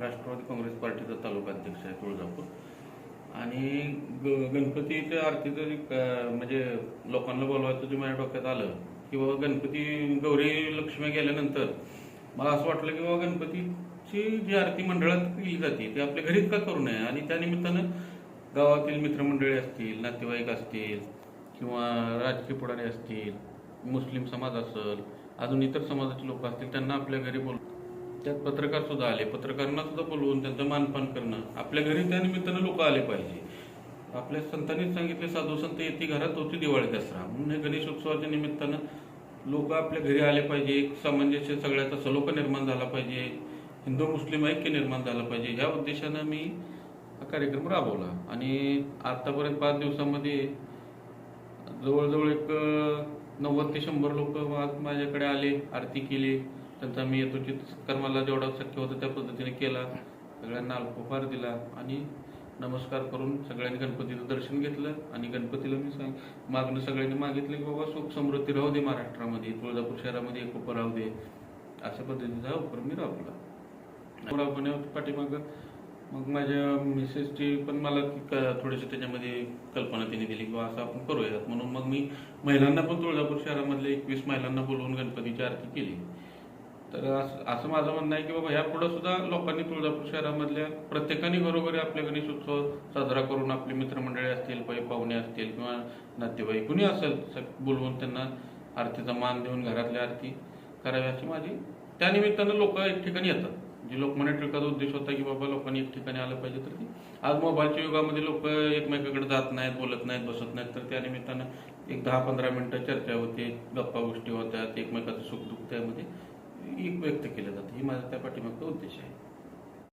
राष्ट्रवादी काँग्रेस पार्टीचा तालुका अध्यक्ष आहे तुळजापूर. आणि ग- गणपतीच्या आरतीचं जे म्हणजे लोकांना बोलवायचं जे माझ्या डोक्यात आलं की बाबा गणपती गौरी लक्ष्मी गेल्यानंतर मला असं वाटलं की बाबा गणपतीची जी आरती मंडळात केली जाते ती आपल्या घरीच का करू नये? आणि त्यानिमित्तानं गावातील मित्रमंडळी असतील नातेवाईक असतील किंवा राजकीय पुढारी असतील मुस्लिम समाज असेल अजून इतर समाजाचे लोक असतील त्यांना आपल्या घरी बोल त्यात पत्रकार सुद्धा आले. पत्रकारांना सुद्धा बोलवून त्यांचं मानपान करणं. आपल्या घरी त्या निमित्तानं लोक आले पाहिजे. आपल्या संतांनीच सांगितले साधू संत येते घरात होती दिवाळी दसरा. म्हणून हे गणेश उत्सवाच्या निमित्तानं लोक आपल्या घरी आले पाहिजे. एक सामंजस्य सगळ्याचा सलोक निर्माण झाला पाहिजे. हिंदू मुस्लिम ऐक्य निर्माण झालं पाहिजे. ह्या उद्देशानं मी हा कार्यक्रम राबवला. आणि आतापर्यंत पाच दिवसामध्ये जवळजवळ एक नव्वद ते शंभर लोक माझ्याकडे आले आरती केली. त्यांचा मी यथोचित सत्कार मला जेवढा शक्य होतं त्या पद्धतीने केला. सगळ्यांना अल्पोपहार दिला आणि नमस्कार करून सगळ्यांनी गणपतीचं दर्शन घेतलं आणि गणपतीला मी सांग मागणं सगळ्यांनी मागितलं की बाबा सुख समृद्धी राहू दे महाराष्ट्रामध्ये तुळजापूर शहरामध्ये एक उप राहू दे. अशा पद्धतीचा उपक्रम मी राबवला. राबवण्याच्या पाठीमागं मग माझ्या मिसेसची पण मला थोडीशी त्याच्यामध्ये कल्पना त्यांनी दिली किंवा असं आपण करूयात. म्हणून मग मी महिलांना पण तुळजापूर शहरामधल्या एकवीस महिलांना बोलवून गणपतीची आरती केली. तर असं असं माझं म्हणणं आहे की बाबा ह्या पुढे सुद्धा लोकांनी तुळजापूर शहरामधल्या प्रत्येकाने घरोघरी आपले गणेशोत्सव साजरा करून आपली मित्रमंडळी असतील पै पाहुणे असतील किंवा नातेवाईक कुणी असेल बोलवून त्यांना आरतीचा मान देऊन घरातल्या आरती करावी अशी माझी त्यानिमित्तानं लोक एक ठिकाणी येतात. जी लोकमान्य टिळकाचा उद्देश होता की बाबा लोकांनी एक ठिकाणी आलं पाहिजे तर ती आज मोबाईलच्या युगामध्ये लोक एकमेकाकडे जात नाहीत बोलत नाहीत बसत नाहीत तर त्यानिमित्तानं एक दहा पंधरा मिनिटं चर्चा होते गप्पा गोष्टी होत्या एकमेकाचं सुख दुःख त्यामध्ये एक व्यक्त केलं जातं. ही माझा त्या पाठीमागचा उद्देश आहे.